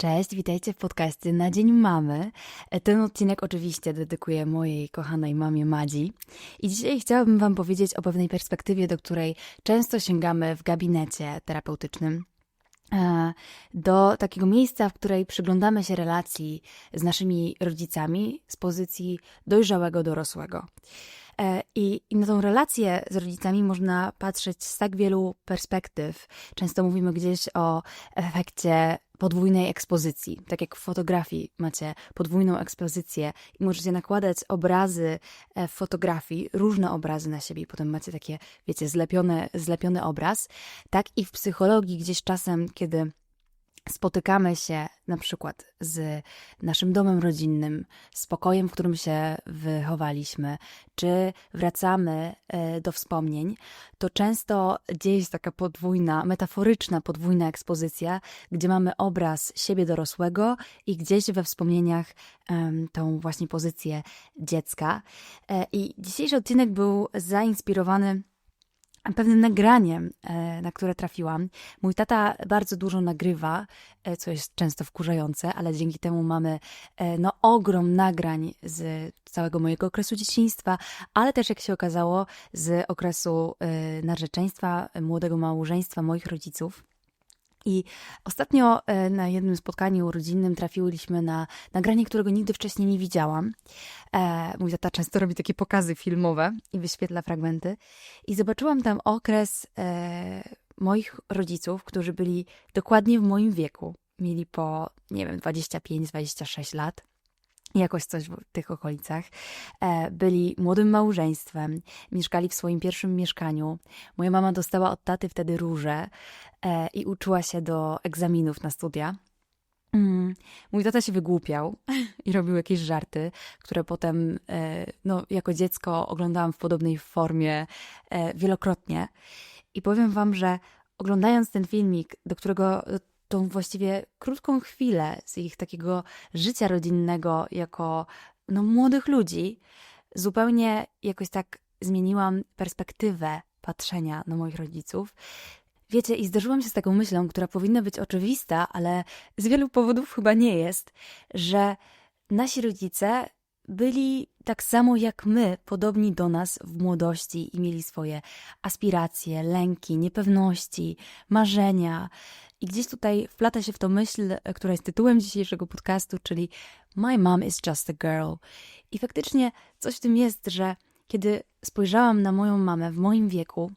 Cześć, witajcie w podcaście na Dzień Mamy. Ten odcinek oczywiście dedykuję mojej kochanej mamie Madzi. I dzisiaj chciałabym Wam powiedzieć o pewnej perspektywie, do której często sięgamy w gabinecie terapeutycznym. E, do takiego miejsca, w której przyglądamy się relacji z naszymi rodzicami z pozycji dojrzałego dorosłego. E, I, I na tą relację z rodzicami można patrzeć z tak wielu perspektyw. Często mówimy gdzieś o efekcie podwójnej ekspozycji. Tak jak w fotografii macie podwójną ekspozycję i możecie nakładać obrazy e, w fotografii, różne obrazy na siebie i potem macie takie, wiecie, zlepione, zlepiony obraz. Tak i w psychologii gdzieś czasem, kiedy spotykamy się na przykład z naszym domem rodzinnym, z pokojem, w którym się wychowaliśmy, czy wracamy e, do wspomnień, to często dzieje się taka podwójna, metaforyczna podwójna ekspozycja, gdzie mamy obraz siebie dorosłego i gdzieś we wspomnieniach tą właśnie pozycję dziecka. E, I dzisiejszy odcinek był zainspirowany pewnym nagraniem, e, na które trafiłam. Mój tata bardzo dużo nagrywa, e, co jest często wkurzające, ale dzięki temu mamy e, no, ogrom nagrań z całego mojego okresu dzieciństwa, ale też, jak się okazało, z okresu narzeczeństwa, młodego małżeństwa moich rodziców. I ostatnio e, na jednym spotkaniu rodzinnym trafiłyśmy na nagranie, którego nigdy wcześniej nie widziałam. E, mój tata często robi takie pokazy filmowe i wyświetla fragmenty. I zobaczyłam tam okres e, moich rodziców, którzy byli dokładnie w moim wieku. Mieli po, nie wiem, 25-26 lat jakoś coś w tych okolicach. E, byli młodym małżeństwem, mieszkali w swoim pierwszym mieszkaniu. Moja mama dostała od taty wtedy róże e, i uczyła się do egzaminów na studia. Mm, mój tata się wygłupiał i robił jakieś żarty, które potem e, no, jako dziecko oglądałam w podobnej formie wielokrotnie. I powiem wam, że oglądając ten filmik, do którego tą właściwie krótką chwilę z ich takiego życia rodzinnego jako no, młodych ludzi, zupełnie jakoś tak zmieniłam perspektywę patrzenia na moich rodziców. Wiecie, i zderzyłam się z taką myślą, która powinna być oczywista, ale z wielu powodów chyba nie jest, że nasi rodzice byli tak samo jak my, podobni do nas w młodości i mieli swoje aspiracje, lęki, niepewności, marzenia. I gdzieś tutaj wplata się w to myśl, która jest tytułem dzisiejszego podcastu, czyli My mom is just a girl. I faktycznie coś w tym jest, że kiedy spojrzałam na moją mamę w moim wieku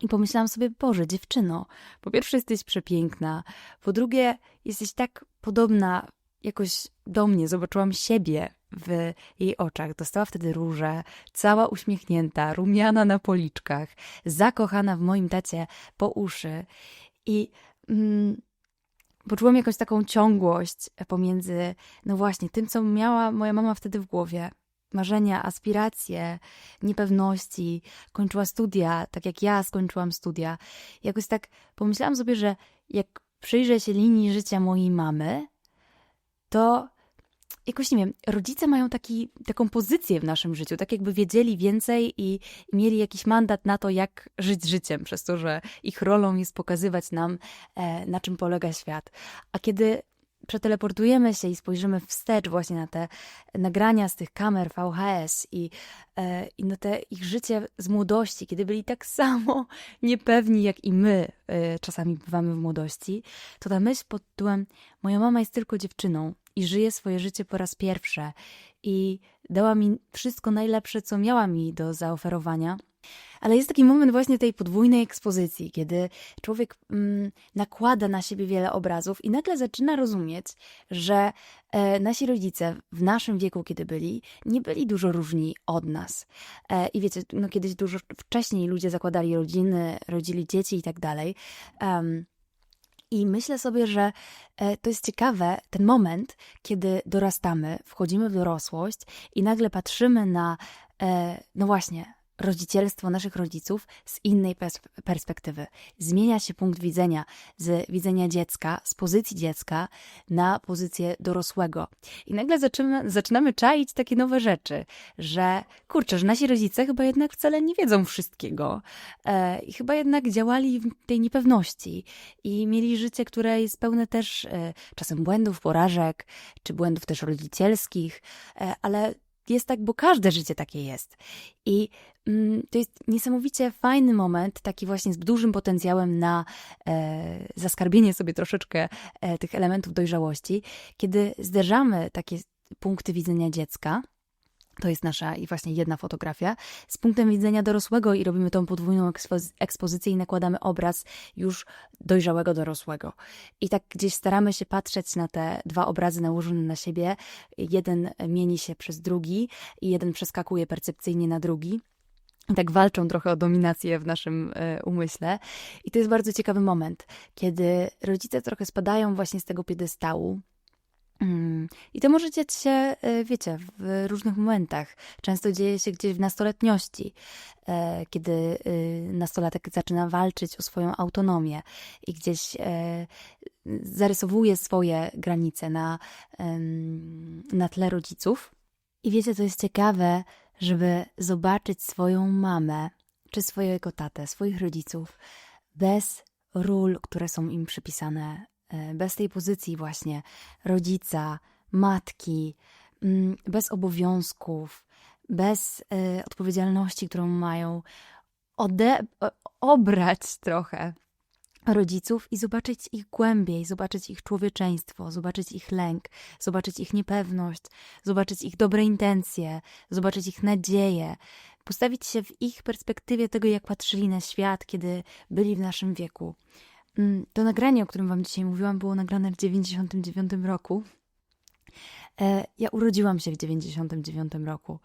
i pomyślałam sobie, Boże, dziewczyno, po pierwsze jesteś przepiękna, po drugie jesteś tak podobna jakoś do mnie, zobaczyłam siebie w jej oczach. Dostała wtedy róże, cała uśmiechnięta, rumiana na policzkach, zakochana w moim tacie po uszy. I mm, poczułam jakąś taką ciągłość pomiędzy, no właśnie, tym, co miała moja mama wtedy w głowie. Marzenia, aspiracje, niepewności, kończyła studia, tak jak ja skończyłam studia. Jakoś tak pomyślałam sobie, że jak przyjrzę się linii życia mojej mamy, to jakoś nie wiem, rodzice mają taki, taką pozycję w naszym życiu, tak jakby wiedzieli więcej i, mieli jakiś mandat na to, jak żyć życiem, przez to, że ich rolą jest pokazywać nam, e, na czym polega świat. A kiedy przeteleportujemy się i spojrzymy wstecz właśnie na te nagrania z tych kamer VHS i, e, i na te ich życie z młodości, kiedy byli tak samo niepewni jak i my e, czasami bywamy w młodości, to ta myśl pod tytułem moja mama jest tylko dziewczyną i żyje swoje życie po raz pierwszy i dała mi wszystko najlepsze, co miała mi do zaoferowania. Ale jest taki moment właśnie tej podwójnej ekspozycji, kiedy człowiek mm, nakłada na siebie wiele obrazów i nagle zaczyna rozumieć, że e, nasi rodzice w naszym wieku, kiedy byli, nie byli dużo różni od nas. E, I wiecie, no kiedyś dużo wcześniej ludzie zakładali rodziny, rodzili dzieci i tak dalej. I myślę sobie, że e, to jest ciekawe, ten moment, kiedy dorastamy, wchodzimy w dorosłość i nagle patrzymy na, e, no właśnie, rodzicielstwo naszych rodziców z innej pers perspektywy. Zmienia się punkt widzenia z widzenia dziecka, z pozycji dziecka na pozycję dorosłego. I nagle zaczynamy, zaczynamy czaić takie nowe rzeczy, że kurczę, że nasi rodzice chyba jednak wcale nie wiedzą wszystkiego e, i chyba jednak działali w tej niepewności i mieli życie, które jest pełne też e, czasem błędów, porażek, czy błędów też rodzicielskich, e, ale jest tak, bo każde życie takie jest. I to jest niesamowicie fajny moment, taki właśnie z dużym potencjałem na e, zaskarbienie sobie troszeczkę e, tych elementów dojrzałości, kiedy zderzamy takie punkty widzenia dziecka. To jest nasza i właśnie jedna fotografia. Z punktem widzenia dorosłego i robimy tą podwójną ekspozy- ekspozycję i nakładamy obraz już dojrzałego dorosłego. I tak gdzieś staramy się patrzeć na te dwa obrazy nałożone na siebie. Jeden mieni się przez drugi i jeden przeskakuje percepcyjnie na drugi. Tak walczą trochę o dominację w naszym e, umyśle. I to jest bardzo ciekawy moment, kiedy rodzice trochę spadają właśnie z tego piedestału. Mm, I to może dziać się, e, wiecie, w różnych momentach. Często dzieje się gdzieś w nastoletniości, e, kiedy e, nastolatek zaczyna walczyć o swoją autonomię i gdzieś zarysowuje swoje granice na, na tle rodziców. I wiecie, co jest ciekawe, żeby zobaczyć swoją mamę czy swojego tatę, swoich rodziców bez ról, które są im przypisane, e, bez tej pozycji właśnie rodzica, matki, mm, bez obowiązków, bez e, odpowiedzialności, którą mają, ode- o- obrać trochę rodziców i zobaczyć ich głębiej, zobaczyć ich człowieczeństwo, zobaczyć ich lęk, zobaczyć ich niepewność, zobaczyć ich dobre intencje, zobaczyć ich nadzieję, postawić się w ich perspektywie tego, jak patrzyli na świat, kiedy byli w naszym wieku. Mm, To nagranie, o którym Wam dzisiaj mówiłam, było nagrane w 99 roku. E, Ja urodziłam się w 99 roku,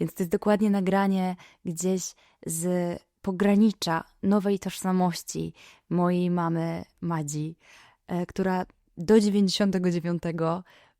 więc to jest dokładnie nagranie gdzieś z pogranicza nowej tożsamości mojej mamy Madzi, e, która do 99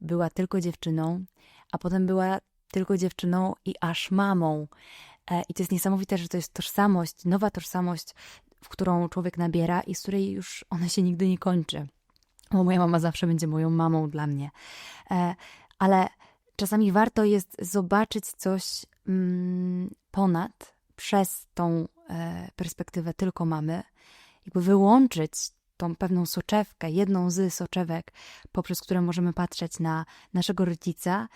była tylko dziewczyną, a potem była tylko dziewczyną i aż mamą. E, I to jest niesamowite, że to jest tożsamość, nowa tożsamość, w którą człowiek nabiera i z której już ona się nigdy nie kończy. Bo moja mama zawsze będzie moją mamą dla mnie. E, Ale czasami warto jest zobaczyć coś mm, ponad, przez tą perspektywę tylko mamy, jakby wyłączyć tą pewną soczewkę, jedną z soczewek, poprzez które możemy patrzeć na naszego rodzica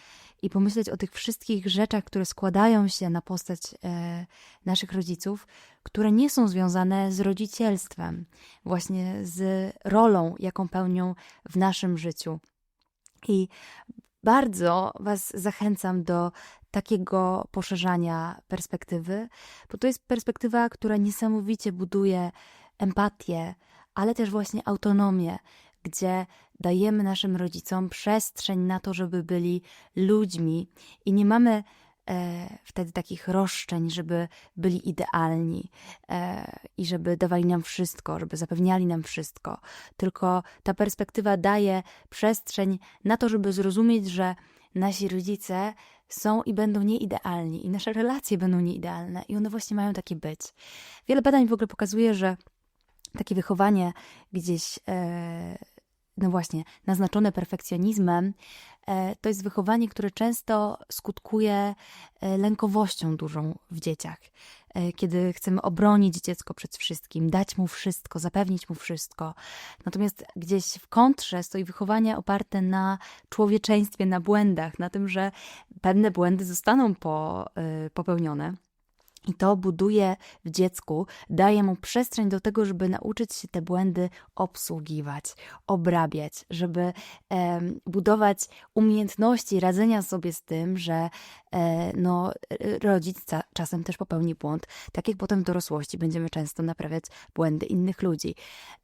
i pomyśleć o tych wszystkich rzeczach, które składają się na postać e, naszych rodziców, które nie są związane z rodzicielstwem, właśnie z rolą, jaką pełnią w naszym życiu. I bardzo Was zachęcam do takiego poszerzania perspektywy, bo to jest perspektywa, która niesamowicie buduje empatię, ale też właśnie autonomię, gdzie dajemy naszym rodzicom przestrzeń na to, żeby byli ludźmi. I nie mamy wtedy takich roszczeń, żeby byli idealni e, i żeby dawali nam wszystko, żeby zapewniali nam wszystko. Tylko ta perspektywa daje przestrzeń na to, żeby zrozumieć, że nasi rodzice są i będą nieidealni i nasze relacje będą nieidealne i one właśnie mają takie być. Wiele badań w ogóle pokazuje, że takie wychowanie gdzieś, e, no właśnie, naznaczone perfekcjonizmem, e, to jest wychowanie, które często skutkuje e, lękowością dużą w dzieciach. E, Kiedy chcemy obronić dziecko przed wszystkim, dać mu wszystko, zapewnić mu wszystko. Natomiast gdzieś w kontrze stoi wychowanie oparte na człowieczeństwie, na błędach, na tym, że pewne błędy zostaną po, e, popełnione. I to buduje w dziecku, daje mu przestrzeń do tego, żeby nauczyć się te błędy obsługiwać, obrabiać, żeby em, budować umiejętności radzenia sobie z tym, że e, no, e, rodzic czasem też popełni błąd, tak jak potem w dorosłości będziemy często naprawiać błędy innych ludzi.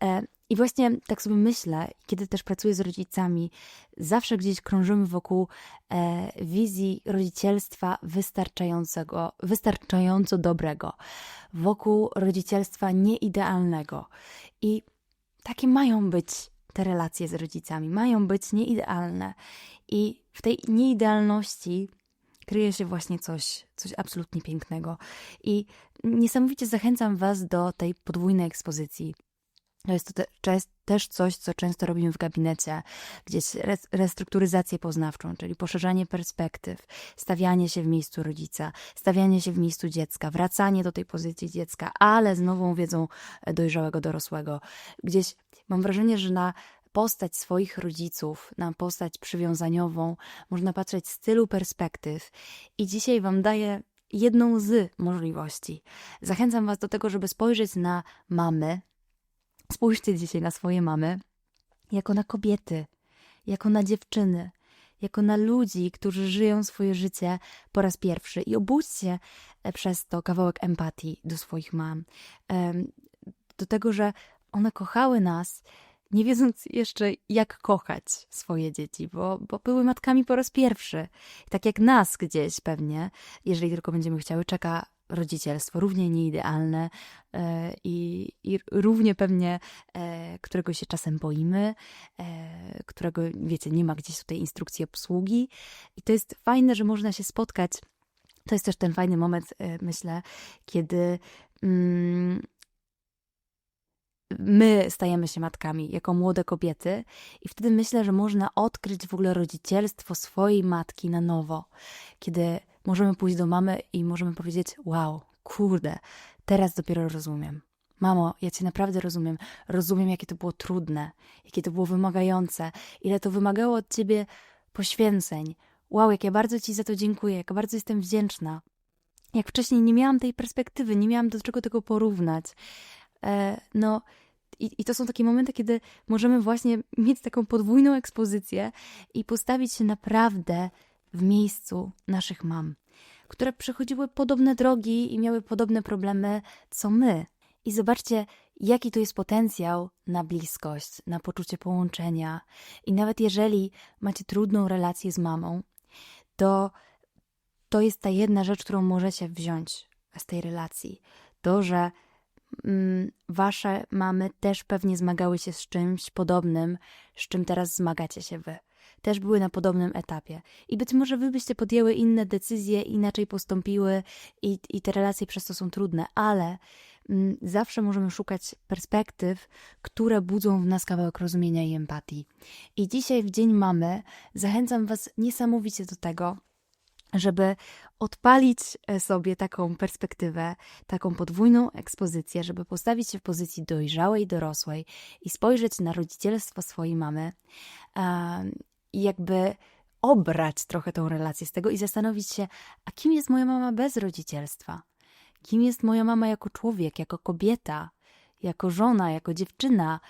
E, I właśnie tak sobie myślę, kiedy też pracuję z rodzicami, zawsze gdzieś krążymy wokół e, wizji rodzicielstwa wystarczającego, wystarczająco dobrego, wokół rodzicielstwa nieidealnego. I takie mają być te relacje z rodzicami, mają być nieidealne. I w tej nieidealności kryje się właśnie coś, coś absolutnie pięknego. I niesamowicie zachęcam Was do tej podwójnej ekspozycji. To jest to te, też coś, co często robimy w gabinecie, gdzieś res- restrukturyzację poznawczą, czyli poszerzanie perspektyw, stawianie się w miejscu rodzica, stawianie się w miejscu dziecka, wracanie do tej pozycji dziecka, ale z nową wiedzą e, dojrzałego dorosłego. Gdzieś mam wrażenie, że na postać swoich rodziców, na postać przywiązaniową można patrzeć z tylu perspektyw. I dzisiaj Wam daję jedną z możliwości. Zachęcam Was do tego, żeby spojrzeć na mamy, Spójrzcie dzisiaj na swoje mamy jako na kobiety, jako na dziewczyny, jako na ludzi, którzy żyją swoje życie po raz pierwszy i obudźcie e, przez to kawałek empatii do swoich mam. Do tego, że one kochały nas, nie wiedząc jeszcze, jak kochać swoje dzieci, bo, bo były matkami po raz pierwszy. Tak jak nas gdzieś pewnie, jeżeli tylko będziemy chciały, czeka rodzicielstwo, równie nieidealne e, i, i równie pewnie, e, którego się czasem boimy, e, którego, wiecie, nie ma gdzieś tutaj instrukcji obsługi. I to jest fajne, że można się spotkać. To jest też ten fajny moment, myślę, kiedy. Mm, my stajemy się matkami jako młode kobiety, i wtedy myślę, że można odkryć w ogóle rodzicielstwo swojej matki na nowo, kiedy możemy pójść do mamy i możemy powiedzieć: Wow, kurde, teraz dopiero rozumiem. Mamo, ja cię naprawdę rozumiem. Rozumiem, jakie to było trudne, jakie to było wymagające, ile to wymagało od ciebie poświęceń. Wow, jak ja bardzo ci za to dziękuję, jak bardzo jestem wdzięczna. Jak wcześniej nie miałam tej perspektywy, nie miałam do czego tego porównać. E, no, i, I to są takie momenty, kiedy możemy właśnie mieć taką podwójną ekspozycję i postawić się naprawdę w miejscu naszych mam, które przechodziły podobne drogi i miały podobne problemy co my. I zobaczcie, jaki to jest potencjał na bliskość, na poczucie połączenia. I nawet jeżeli macie trudną relację z mamą, to to jest ta jedna rzecz, którą możecie wziąć z tej relacji. To, że mm, wasze mamy też pewnie zmagały się z czymś podobnym, z czym teraz zmagacie się wy też były na podobnym etapie. I być może wy byście podjęły inne decyzje, inaczej postąpiły i, i te relacje przez to są trudne, ale mm, zawsze możemy szukać perspektyw, które budzą w nas kawałek rozumienia i empatii. I dzisiaj w Dzień Mamy zachęcam was niesamowicie do tego, żeby odpalić e, sobie taką perspektywę, taką podwójną ekspozycję, żeby postawić się w pozycji dojrzałej, dorosłej i spojrzeć na rodzicielstwo swojej mamy i jakby obrać trochę tą relację z tego i zastanowić się, a kim jest moja mama bez rodzicielstwa? Kim jest moja mama jako człowiek, jako kobieta, jako żona, jako dziewczyna?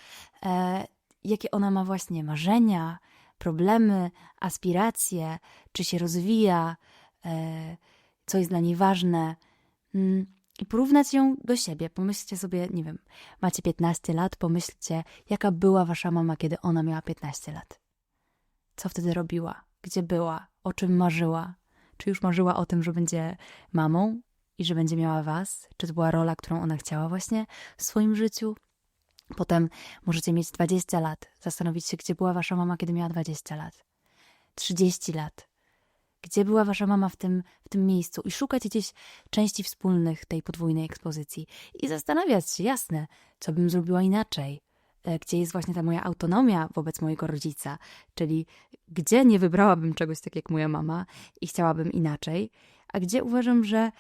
E, jakie ona ma właśnie marzenia, problemy, aspiracje, czy się rozwija, e, co jest dla niej ważne. Mm, I porównać ją do siebie. Pomyślcie sobie, nie wiem, macie 15 lat, pomyślcie, jaka była wasza mama, kiedy ona miała 15 lat co wtedy robiła, gdzie była, o czym marzyła. Czy już marzyła o tym, że będzie mamą i że będzie miała was? Czy to była rola, którą ona chciała właśnie w swoim życiu? Potem możecie mieć 20 lat, zastanowić się, gdzie była wasza mama, kiedy miała 20 lat, 30 lat. Gdzie była wasza mama w tym, w tym miejscu? I szukać gdzieś części wspólnych tej podwójnej ekspozycji. I zastanawiać się, jasne, co bym zrobiła inaczej, gdzie jest właśnie ta moja autonomia wobec mojego rodzica, czyli gdzie nie wybrałabym czegoś tak jak moja mama i chciałabym inaczej, a gdzie uważam, że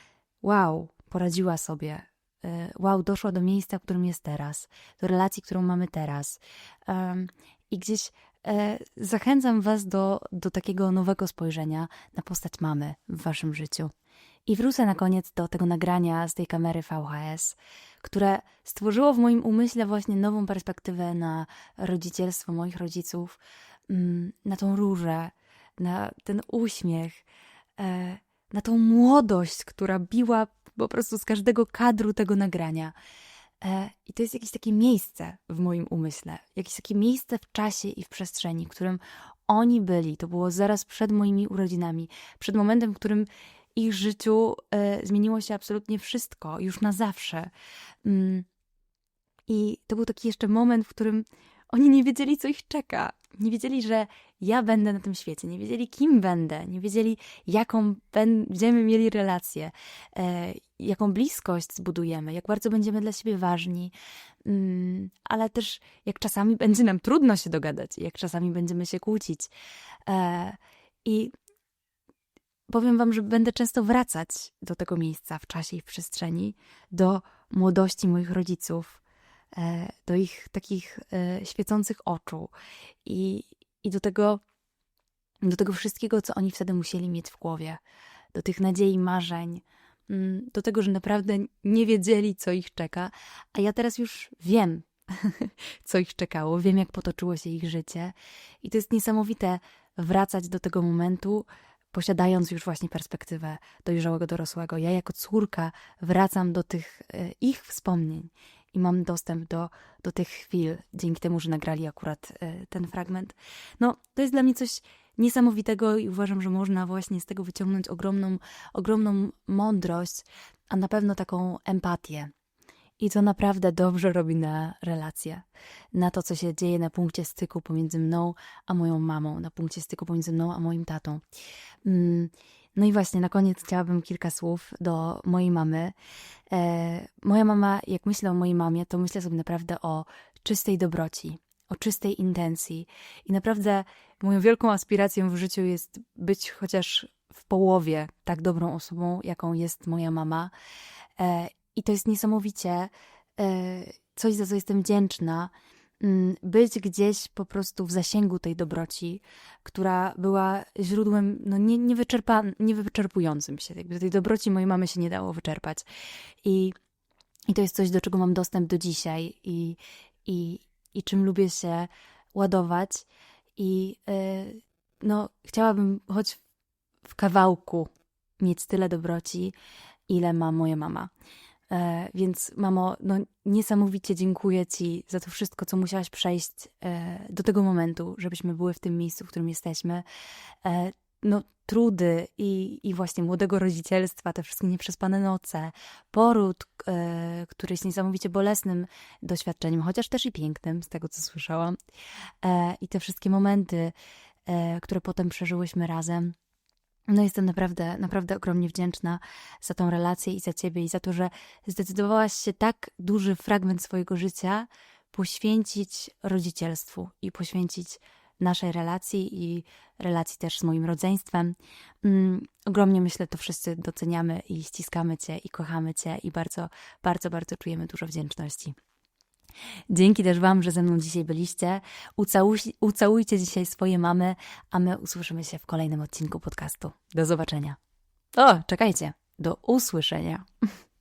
wow, poradziła sobie, e, wow, doszła do miejsca, w którym jest teraz, do relacji, którą mamy teraz. I gdzieś e, zachęcam Was do, do takiego nowego spojrzenia na postać mamy w Waszym życiu. I wrócę na koniec do tego nagrania z tej kamery VHS, które stworzyło w moim umyśle właśnie nową perspektywę na rodzicielstwo moich rodziców, mm, na tą różę, na ten uśmiech, e, na tą młodość, która biła po prostu z każdego kadru tego nagrania. E, I to jest jakieś takie miejsce w moim umyśle, jakieś takie miejsce w czasie i w przestrzeni, w którym oni byli. To było zaraz przed moimi urodzinami, przed momentem, w którym ich życiu e, zmieniło się absolutnie wszystko, już na zawsze. Mm. I to był taki jeszcze moment, w którym oni nie wiedzieli, co ich czeka. nie wiedzieli, że ja będę na tym świecie, nie wiedzieli, kim będę, nie wiedzieli, jaką będziemy mieli relację, e, jaką bliskość zbudujemy, jak bardzo będziemy dla siebie ważni, mm, ale też jak czasami będzie nam trudno się dogadać, jak czasami będziemy się kłócić. E, I powiem Wam, że będę często wracać do tego miejsca w czasie i w przestrzeni, do młodości moich rodziców, e, do ich takich e, świecących oczu i, i do tego, do tego wszystkiego, co oni wtedy musieli mieć w głowie, do tych nadziei, marzeń, mm, do tego, że naprawdę nie wiedzieli, co ich czeka, a ja teraz już wiem, co ich czekało, wiem, jak potoczyło się ich życie, i to jest niesamowite wracać do tego momentu, posiadając już właśnie perspektywę dojrzałego dorosłego. Ja jako córka wracam do tych e, ich wspomnień i mam dostęp do, do tych chwil, dzięki temu, że nagrali akurat e, ten fragment. No, to jest dla mnie coś niesamowitego i uważam, że można właśnie z tego wyciągnąć ogromną, ogromną mądrość, a na pewno taką empatię. I to naprawdę dobrze robi na relacje, na to, co się dzieje na punkcie styku pomiędzy mną a moją mamą, na punkcie styku pomiędzy mną a moim tatą. Mm, no i właśnie na koniec chciałabym kilka słów do mojej mamy. E, moja mama, jak myślę o mojej mamie, to myślę sobie naprawdę o czystej dobroci, o czystej intencji. I naprawdę moją wielką aspiracją w życiu jest być chociaż w połowie tak dobrą osobą, jaką jest moja mama. I to jest niesamowicie e, coś, za co jestem wdzięczna mm, być gdzieś po prostu w zasięgu tej dobroci, która była źródłem no, nie, niewyczerpującym się. Jakby tej dobroci mojej mamy się nie dało wyczerpać. I, i to jest coś, do czego mam dostęp do dzisiaj i, i, i czym lubię się ładować. I yy, no, chciałabym choć w kawałku mieć tyle dobroci, ile ma moja mama. E, więc, mamo, no, niesamowicie dziękuję Ci za to wszystko, co musiałaś przejść e, do tego momentu, żebyśmy były w tym miejscu, w którym jesteśmy. E, no, trudy i, i właśnie młodego rodzicielstwa, te wszystkie nieprzespane noce, poród, który jest niesamowicie bolesnym doświadczeniem, chociaż też i pięknym, z tego co słyszałam, i te wszystkie momenty, które potem przeżyłyśmy razem. No jestem naprawdę, naprawdę ogromnie wdzięczna za tą relację i za ciebie i za to, że zdecydowałaś się tak duży fragment swojego życia poświęcić rodzicielstwu i poświęcić naszej relacji i relacji też z moim rodzeństwem. Mm, ogromnie myślę, to wszyscy doceniamy i ściskamy cię i kochamy cię i bardzo, bardzo, bardzo czujemy dużo wdzięczności. Dzięki też Wam, że ze mną dzisiaj byliście. Ucałuj, ucałujcie dzisiaj swoje mamy, a my usłyszymy się w kolejnym odcinku podcastu. Do zobaczenia. O, czekajcie, do usłyszenia.